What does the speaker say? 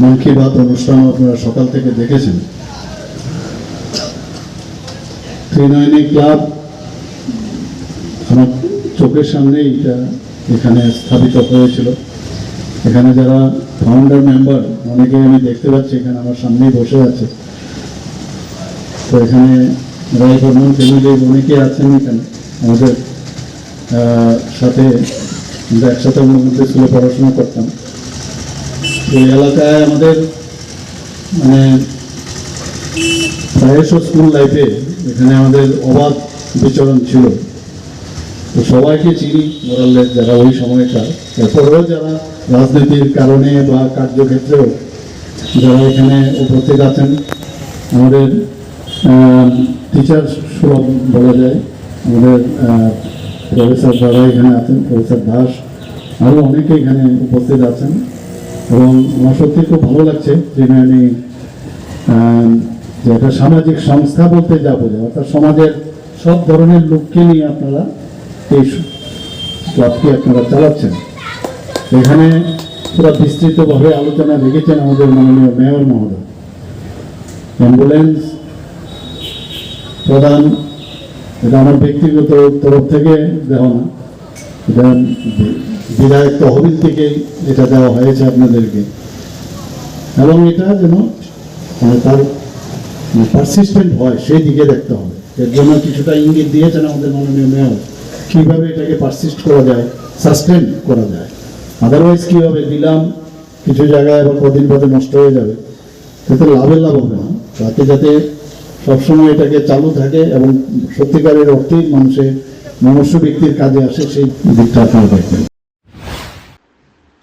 মন কি বাত অনুষ্ঠান আপনারা সকাল থেকে দেখেছেন? ত্রিনয়নী ক্লাব আমার চোখের সামনেই এটা এখানে স্থাপিত হয়েছিল। এখানে যারা ফাউন্ডার মেম্বার অনেকে আমি দেখতে পাচ্ছি এখানে আমার সামনেই বসে আছে। তো এখানে রায় বর্মন ফ্যামিলির অনেকে আছেন এখানে। আমাদের সাথে আমরা একসাথে মধ্যে স্কুলে পড়াশোনা করতাম। এই এলাকায় আমাদের মানে প্রায়শ স্কুল লাইফে এখানে আমাদের অবাধ বিচরণ ছিল। তো সবাইকে চিনি মোরালে যারা ওই সময়কার। এরপরেও যারা রাজনীতির কারণে বা কার্যক্ষেত্রেও যারা এখানে উপস্থিত আছেন, আমাদের টিচার সুলভ বলা যায়। আমাদের প্রফেসর যারা এখানে আছেন প্রফেসর দাস আরও অনেকে এখানে উপস্থিত আছেন এবং আমার সত্যি খুব ভালো লাগছে যে আমি যে একটা সামাজিক সংস্থা বলতে যা বোঝায়, অর্থাৎ সমাজের সব ধরনের লোককে নিয়ে আপনারা এই ক্লাবটি আপনারা চালাচ্ছেন। এখানে পুরো বিস্তৃতভাবে আলোচনা রেখেছেন আমাদের মাননীয় মেয়র মহোদয়। অ্যাম্বুলেন্স প্রদান, এটা আমার ব্যক্তিগত তরফ থেকে দেওয়া না বিধায়ক তহবিল থেকে এটা দেওয়া হয়েছে আপনাদেরকে। এবং এটা যেন মানে তার পারসিস্টেন্ট হয়, সেই দিকে দেখতে হবে। এর জন্য কিছুটা ইঙ্গিত দিয়েছেন আমাদের মাননীয় মেয়র। কীভাবে এটাকে পারসিস্ট করা যায় সাস্টেন করা যায়? আদারওয়াইজ কীভাবে দিলাম, কিছু জায়গায় আবার কদিন পরে নষ্ট হয়ে যাবে। এতে লাভের লাভ হবে না। তাতে যাতে সবসময় এটাকে চালু থাকে এবং সত্যিকারের অর্থেই মানুষের মনুষ্য ব্যক্তির কাজে আসে, সেই দিকটা আপনারা দেখবেন।